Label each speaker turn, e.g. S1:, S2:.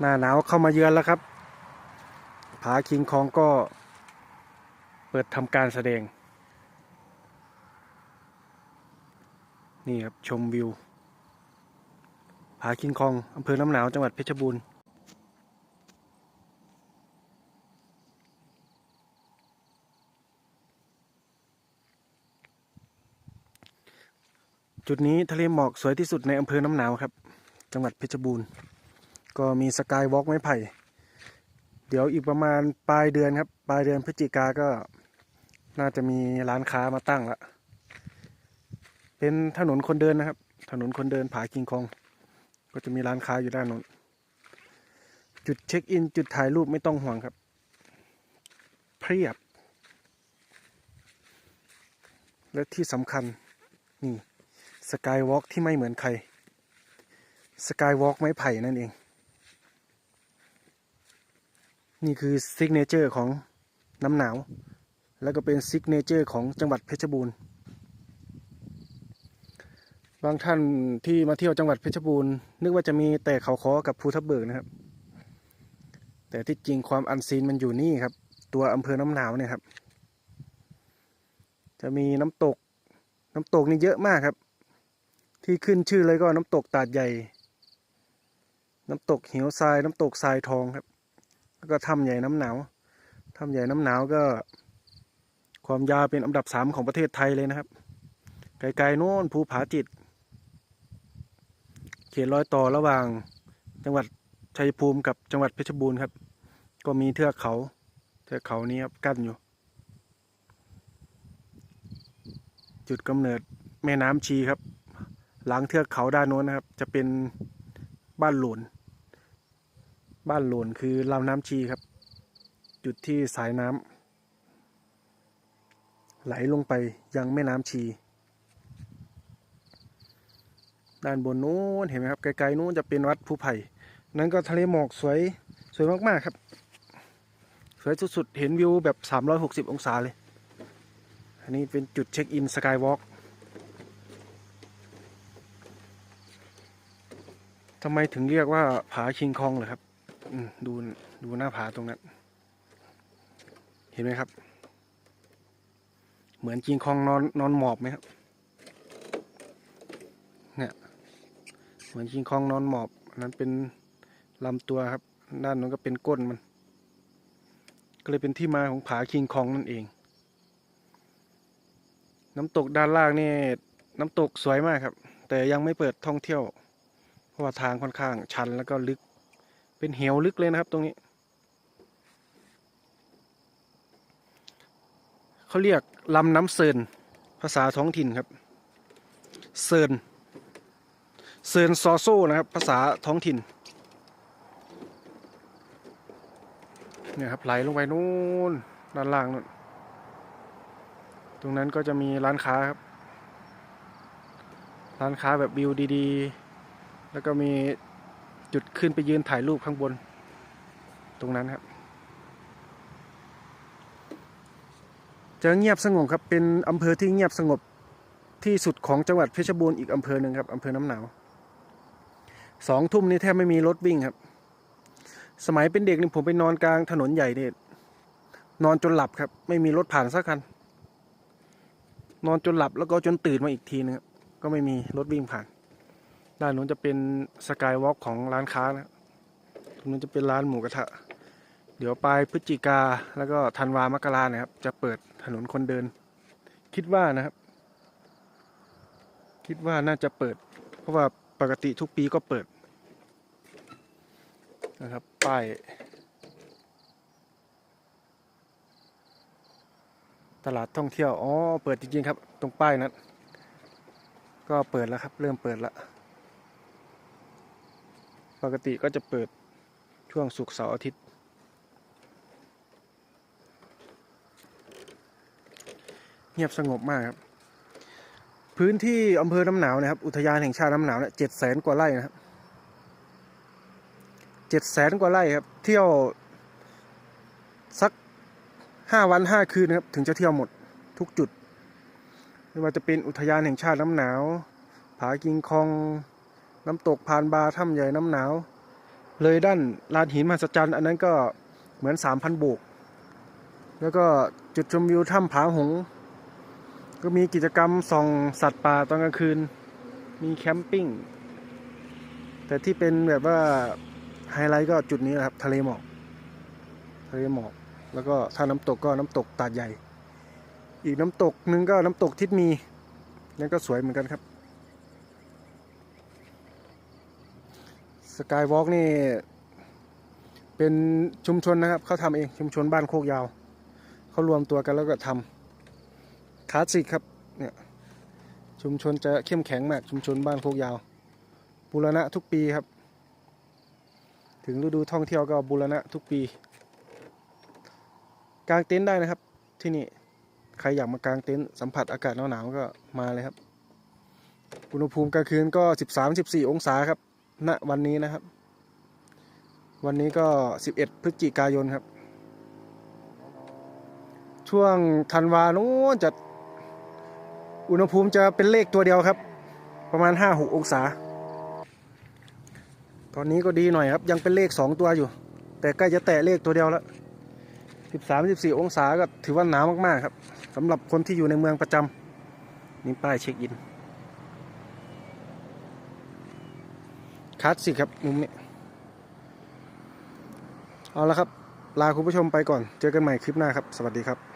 S1: หน้าหนาวเข้ามาเยือนแล้วครับ ผาคิงคองก็เปิดทำการแสดง นี่ครับ ชมวิว ผาคิงคองอำเภอน้ำหนาวจังหวัดเพชรบูรณ์จุดนี้ทะเลหมอกสวยที่สุดในอำเภอน้ำหนาวครับ จังหวัดเพชรบูรณ์ ก็มีสกายวอล์กไม้ไผ่ เดี๋ยวอีกประมาณปลายเดือนครับ ปลายเดือนพฤศจิกาก็น่าจะมีร้านค้ามาตั้งละ เป็นถนนคนเดินนะครับ ถนนคนเดินผากิงคอง ก็จะมีร้านค้าอยู่ด้านโน้น จุดเช็คอิน จุดถ่ายรูปไม่ต้องห่วงครับ เพียบ และที่สำคัญ นี่ สกายวอล์กที่ไม่เหมือนใคร สกายวอล์กไม้ไผ่นั่นเอง นี่คือซิกเนเจอร์ของน้ำหนาว แล้วก็เป็นซิกเนเจอร์ของจังหวัดเพชรบูรณ์ บางท่านที่มาเที่ยวจังหวัดเพชรบูรณ์ นึกว่าจะมีแต่เขาคอกับภูทับเบิกนะครับ แต่ที่จริงความอันซีนมันอยู่นี่ครับ ตัวอำเภอน้ำหนาวเนี่ยครับ จะมีน้ำตก น้ำตกนี่เยอะมากครับ ที่ขึ้นชื่อเลยก็น้ำตกตาดใหญ่ น้ำตกเหวทราย น้ำตกทรายทองครับ แล้วก็ถ้ำใหญ่น้ำหนาวถ้ำใหญ่น้ำหนาวก็ ความยาวเป็นอันดับสามของประเทศไทยเลยนะครับ ไกลๆโน้นภูผาจิต เขตรอยต่อระหว่างจังหวัดชัยภูมิกับจังหวัดเพชรบูรณ์ครับ ก็มีเทือกเขาเทือกเขานี้ครับกั้นอยู่ จุดกำเนิดแม่น้ำชีครับ หลังเทือกเขาด้านโน้นนะครับ จะเป็นบ้านหลวน บ้านหลวนคือลำน้ำชีครับ จุดที่สายน้ำไหลลงไปยังแม่น้ำชี ด้านบนนู้นเห็นไหมครับ ไกลๆนู้นจะเป็นวัดภูไผ่นั้นก็ทะเลหมอกสวยสวยมากๆครับ สวยสุดๆ เห็นวิวแบบ 360 องศาเลย อันนี้เป็นจุดเช็คอินสกายวอล์กทำไมถึงเรียกว่าผาคิงคองเหรอครับ ดูดูหน้าผาตรงนั้น เห็นไหมครับ เหมือนคิงคองนอนนอนหมอบไหมครับ เนี่ย เหมือนคิงคองนอนหมอบอนนั้นเป็นลำตัวครับ ด้านนู้นก็เป็นก้นมัน ก็เลยเป็นที่มาของผาคิงคองนั่นเอง น้ำตกด้านล่างนี่น้ำตกสวยมากครับ แต่ยังไม่เปิดท่องเที่ยว เพราะว่าทางค่อนข้างชันแล้วก็ลึก เป็นเหวลึกเลยนะครับตรงนี้เขาเรียกลำน้ำเซินภาษาท้องถิ่นครับเซินเซินซอโซนะครับ ภาษาท้องถิ่นเนี่ยครับไหลลงไปนู่นด้านล่างนู่นตรงนั้นก็จะมีร้านค้าครับ ร้านค้าแบบวิวดี ๆ แล้วก็มี จุดขึ้นไปยืนถ่ายรูปข้างบน ตรงนั้นครับจะเงียบสงบครับ เป็นอำเภอที่เงียบสงบที่สุดของจังหวัดเพชรบูรณ์อีกอำเภอหนึ่งครับอำเภอน้ำหนาวสองทุ่มนี่แทบไม่มีรถวิ่งครับ สมัยเป็นเด็กนี่ผมไปนอนกลางถนนใหญ่เนี่ยนอนจนหลับครับ ไม่มีรถผ่านสักคัน นอนจนหลับแล้วก็จนตื่นมาอีกทีนึงครับก็ไม่มีรถวิ่งผ่าน ด้านนู้นจะเป็นสกายวอล์กของร้านค้านะตรงนู้นจะเป็นร้านหมูกระทะ เดี๋ยวปลายพฤศจิกาแล้วก็ธันวามกรานะครับ จะเปิดถนนคนเดิน คิดว่านะครับ คิดว่าน่าจะเปิด เพราะว่าปกติทุกปีก็เปิด นะครับป้ายตลาดท่องเที่ยว อ๋อ เปิดจริงๆครับ ตรงป้ายนั้น ก็เปิดแล้วครับ เริ่มเปิดแล้ว ปกติก็จะเปิดช่วงศุกเสาร์อาทิตย์ เงียบสงบมากครับ พื้นที่อำเภอน้ำหนาวนะครับ อุทยานแห่งชาติน้ำหนาวเนี่ยเจ็ดแสนกว่าไร่นะครับเจ็ดแสนกว่าไร่ครับ เที่ยวสักห้าวันห้าคืนนะครับ ถึงจะเที่ยวหมดทุกจุด ไม่ว่าจะเป็นอุทยานแห่งชาติน้ำหนาว ผากิงคอง น้ำตกพานบาถ้ำใหญ่น้ำหนาว เลยด้านลานหินมหัศจรรย์ อันนั้นก็เหมือนสามพันโบก แล้วก็จุดชมวิวถ้ำผาหง ก็มีกิจกรรมส่องสัตว์ป่าตอนกลางคืน มีแคมปิ้ง แต่ที่เป็นแบบว่าไฮไลท์ก็จุดนี้แหละครับ ทะเลหมอก ทะเลหมอก แล้วก็ถ้าน้ำตกก็น้ำตกตาดใหญ่ อีกน้ำตกหนึงก็น้ำตกทิศมีนั่นก็สวยเหมือนกันครับ สกายวอล์กนี่ เป็นชุมชนนะครับเขาทำเองชุมชนบ้านโคกยาว เขารวมตัวกันแล้วก็ทำคลาสสิกครับเนี่ยชุมชนจะเข้มแข็งมากชุมชนบ้านโคกยาวบูรณะทุกปีครับ ถึงฤดูท่องเที่ยวก็บูรณะทุกปี กางเต็นท์ได้นะครับที่นี่ใครอยากมากางเต็นท์สัมผัสอากาศหนาวๆก็มาเลยครับอุณหภูมิกลางคืนก็ 13-14 องศาครับ ณวันนี้นะครับ วันนี้ก็ 11 พฤศจิกายนครับ ช่วงธันวาโน้นจะอุณหภูมิจะเป็นเลขตัวเดียวครับ ประมาณ 5-6 องศา ตอนนี้ก็ดีหน่อยครับ ยังเป็นเลข 2 ตัวอยู่ แต่ใกล้จะแตะเลขตัวเดียวแล้ว 13-14 องศาก็ถือว่าหนาวมากๆครับสำหรับคนที่อยู่ในเมืองประจำนี่ป้ายเช็คอิน คลาสสิกครับมุมนี้เอาละครับ ลาคุณผู้ชมไปก่อน เจอกันใหม่คลิปหน้าครับ สวัสดีครับ